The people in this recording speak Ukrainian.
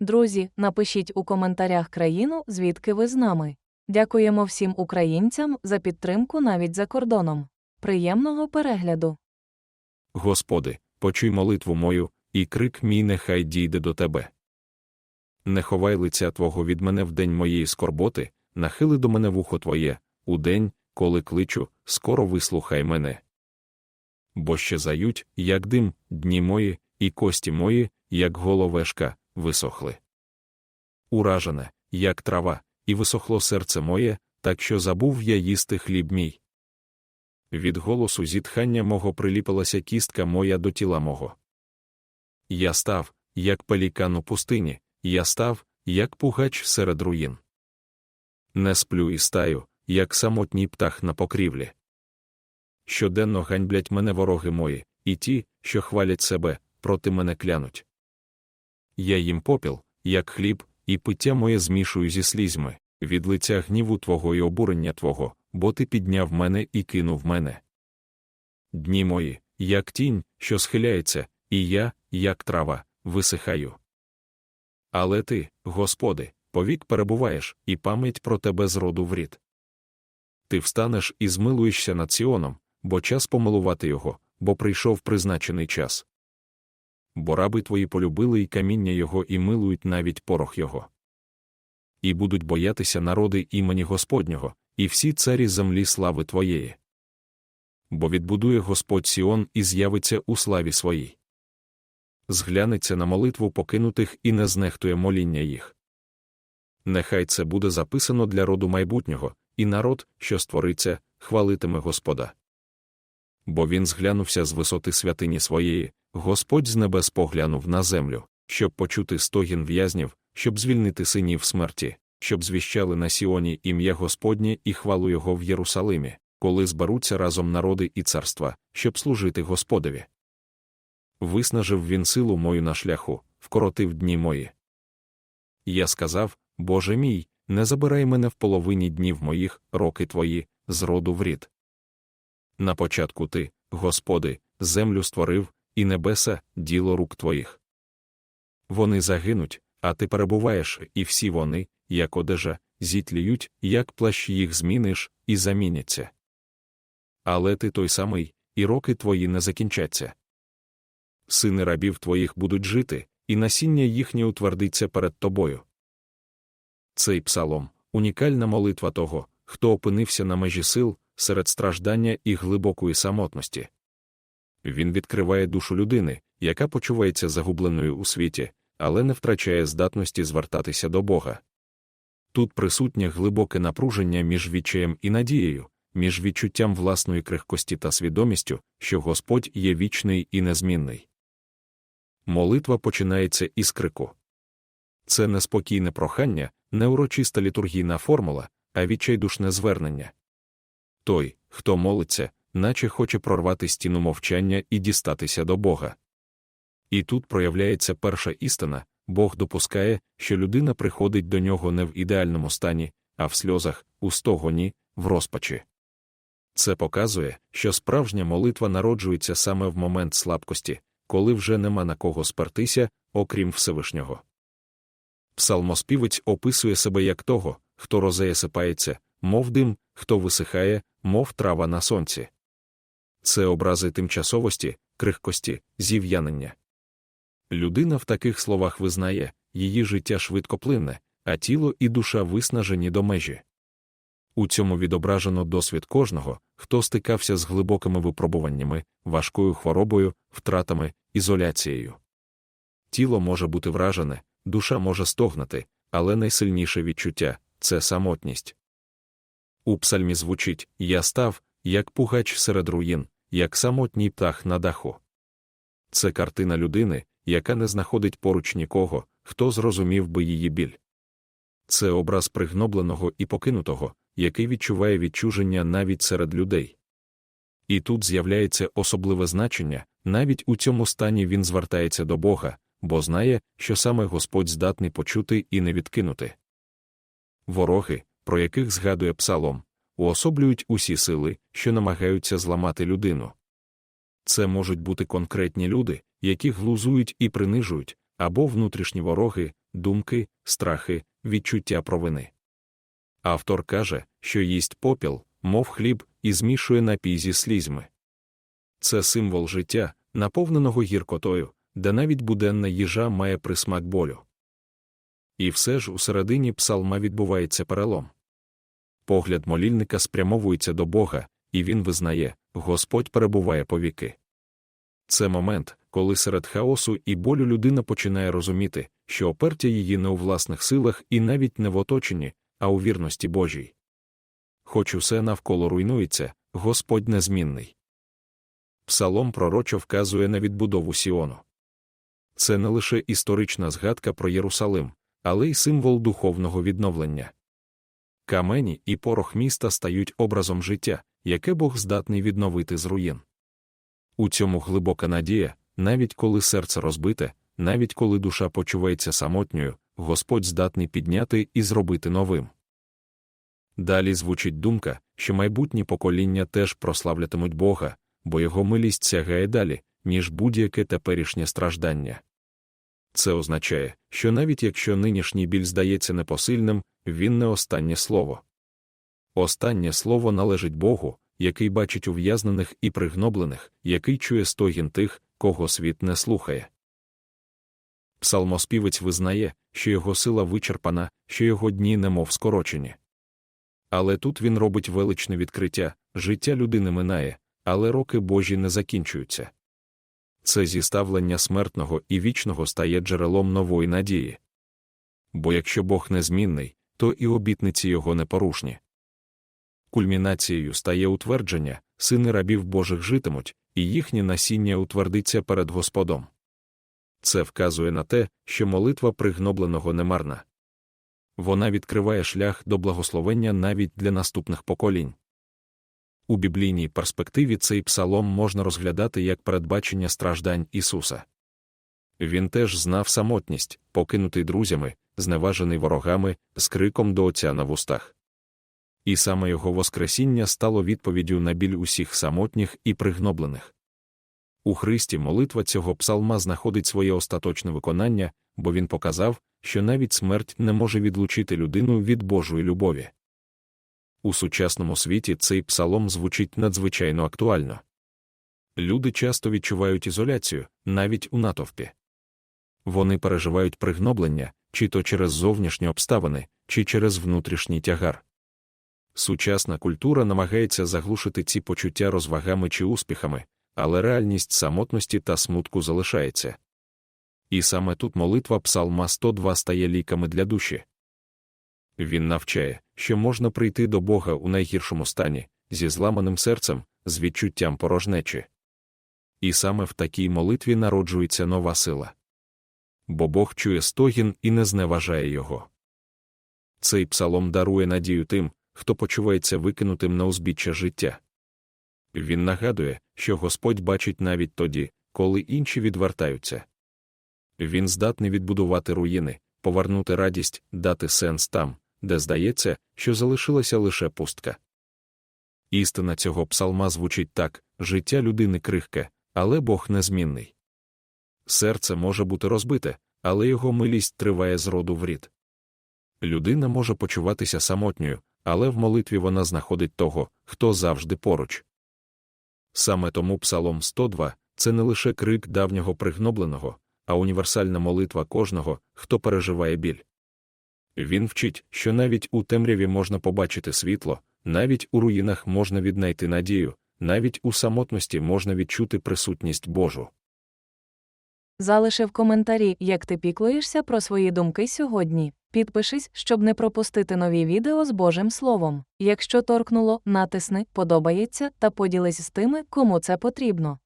Друзі, напишіть у коментарях країну, звідки ви з нами. Дякуємо всім українцям за підтримку навіть за кордоном. Приємного перегляду! Господи, почуй молитву мою, і крик мій нехай дійде до Тебе. Не ховай лиця Твого від мене в день моєї скорботи, нахили до мене вухо Твоє, у день, коли кличу, скоро вислухай мене. Бо ще зають, як дим, дні мої, і кості мої, як головешка, висохли. Уражене, як трава, і висохло серце моє, так що забув я їсти хліб мій. Від голосу зітхання мого приліпилася кістка моя до тіла мого. Я став, як пелікан у пустині, я став, як пугач серед руїн. Не сплю і стаю, як самотній птах на покрівлі. Щоденно ганьблять мене вороги мої, і ті, що хвалять себе, проти мене клянуть. Я їм попіл, як хліб, і пиття моє змішую зі слізьми, від лиця гніву твого і обурення твого, бо ти підняв мене і кинув мене. Дні мої, як тінь, що схиляється, і я, як трава, висихаю. Але ти, Господи, повік перебуваєш, і пам'ять про тебе з роду в. Ти встанеш і змилуєшся над Сіоном, бо час помилувати його, бо прийшов призначений час. Бо раби твої полюбили і каміння його і милують навіть порох його. І будуть боятися народи імені Господнього, і всі царі землі слави твоєї. Бо відбудує Господь Сіон і з'явиться у славі своїй. Зглянеться на молитву покинутих і не знехтує моління їх. Нехай це буде записано для роду майбутнього, і народ, що створиться, хвалитиме Господа. Бо він зглянувся з висоти святині своєї, Господь з небес поглянув на землю, щоб почути стогін в'язнів, щоб звільнити синів смерті, щоб звіщали на Сіоні ім'я Господнє і хвалу його в Єрусалимі, коли зберуться разом народи і царства, щоб служити Господові. Виснажив він силу мою на шляху, вкоротив дні мої. Я сказав, Боже мій, не забирай мене в половині днів моїх, роки твої, з роду в рід. На початку ти, Господи, землю створив, і небеса діло рук твоїх. Вони загинуть, а ти перебуваєш, і всі вони, як одежа, зітліють, як плащ їх зміниш, і заміняться. Але ти той самий, і роки твої не закінчаться. Сини рабів твоїх будуть жити, і насіння їхнє утвердиться перед тобою. Цей псалом унікальна молитва того, хто опинився на межі сил, серед страждання і глибокої самотності. Він відкриває душу людини, яка почувається загубленою у світі, але не втрачає здатності звертатися до Бога. Тут присутнє глибоке напруження між відчаєм і надією, між відчуттям власної крихкості та свідомістю, що Господь є вічний і незмінний. Молитва починається із крику. Це не спокійне прохання, не урочиста літургійна формула, а відчайдушне звернення. Той, хто молиться, наче хоче прорвати стіну мовчання і дістатися до Бога. І тут проявляється перша істина Бог допускає, що людина приходить до нього не в ідеальному стані, а в сльозах, у стогоні, в розпачі. Це показує, що справжня молитва народжується саме в момент слабкості, коли вже нема на кого спертися, окрім Всевишнього. Псалмоспівець описує себе як того, хто розеясипається, мов дим, хто висихає, мов трава на сонці. Це образи тимчасовості, крихкості, зів'янення. Людина в таких словах визнає, її життя швидко плине, а тіло і душа виснажені до межі. У цьому відображено досвід кожного, хто стикався з глибокими випробуваннями, важкою хворобою, втратами, ізоляцією. Тіло може бути вражене, душа може стогнати, але найсильніше відчуття це самотність. У псальмі звучить Я став, як пугач серед руїн, як самотній птах на даху. Це картина людини, яка не знаходить поруч нікого, хто зрозумів би її біль. Це образ пригнобленого і покинутого, який відчуває відчуження навіть серед людей. І тут з'являється особливе значення, навіть у цьому стані він звертається до Бога, бо знає, що саме Господь здатний почути і не відкинути. Вороги, про яких згадує псалом, уособлюють усі сили, що намагаються зламати людину. Це можуть бути конкретні люди, які глузують і принижують, або внутрішні вороги, думки, страхи, відчуття провини. Автор каже, що їсть попіл, мов хліб, і змішує напій зі слізьми. Це символ життя, наповненого гіркотою, де навіть буденна їжа має присмак болю. І все ж у середині псалма відбувається перелом. Погляд молільника спрямовується до Бога, і він визнає, Господь перебуває повіки. Це момент, коли серед хаосу і болю людина починає розуміти, що опертя її не у власних силах і навіть не в оточенні, а у вірності Божій. Хоч усе навколо руйнується, Господь незмінний. Псалом пророчо вказує на відбудову Сіону. Це не лише історична згадка про Єрусалим, але й символ духовного відновлення. Камені і порох міста стають образом життя, яке Бог здатний відновити з руїн. У цьому глибока надія, навіть коли серце розбите, навіть коли душа почувається самотньою, Господь здатний підняти і зробити новим. Далі звучить думка, що майбутні покоління теж прославлятимуть Бога, бо його милість сягає далі, ніж будь-яке теперішнє страждання. Це означає, що навіть якщо нинішній біль здається непосильним, він не останнє слово. Останнє слово належить Богу, який бачить ув'язнених і пригноблених, який чує стогін тих, кого світ не слухає. Псалмоспівець визнає, що його сила вичерпана, що його дні немов скорочені. Але тут він робить величне відкриття життя людини минає, але роки Божі не закінчуються. Це зіставлення смертного і вічного стає джерелом нової надії. Бо якщо Бог незмінний, то і обітниці його непорушні. Кульмінацією стає утвердження, сини рабів Божих житимуть, і їхнє насіння утвердиться перед Господом. Це вказує на те, що молитва пригнобленого не марна. Вона відкриває шлях до благословення навіть для наступних поколінь. У біблійній перспективі цей псалом можна розглядати як передбачення страждань Ісуса. Він теж знав самотність, покинутий друзями, зневажений ворогами, з криком до Отця на вустах. І саме його Воскресіння стало відповіддю на біль усіх самотніх і пригноблених. У Христі молитва цього псалма знаходить своє остаточне виконання, бо він показав, що навіть смерть не може відлучити людину від Божої любові. У сучасному світі цей псалом звучить надзвичайно актуально. Люди часто відчувають ізоляцію, навіть у натовпі. Вони переживають пригноблення, чи то через зовнішні обставини, чи через внутрішній тягар. Сучасна культура намагається заглушити ці почуття розвагами чи успіхами, але реальність самотності та смутку залишається. І саме тут молитва Псалма 102 стає ліками для душі. Він навчає, що можна прийти до Бога у найгіршому стані, зі зламаним серцем, з відчуттям порожнечі. І саме в такій молитві народжується нова сила. Бо Бог чує стогін і не зневажає його. Цей псалом дарує надію тим, хто почувається викинутим на узбіччя життя. Він нагадує, що Господь бачить навіть тоді, коли інші відвертаються. Він здатний відбудувати руїни, повернути радість, дати сенс там, де здається, що залишилася лише пустка. Істина цього псалма звучить так життя людини крихке, але Бог незмінний. Серце може бути розбите, але його милість триває з роду в рід. Людина може почуватися самотньою, але в молитві вона знаходить того, хто завжди поруч. Саме тому Псалом 102 це не лише крик давнього пригнобленого, а універсальна молитва кожного, хто переживає біль. Він вчить, що навіть у темряві можна побачити світло, навіть у руїнах можна віднайти надію, навіть у самотності можна відчути присутність Божу. Залиши в коментарі, як ти піклуєшся про свої думки сьогодні. Підпишись, щоб не пропустити нові відео з Божим Словом. Якщо торкнуло, натисни, подобається та поділись з тими, кому це потрібно.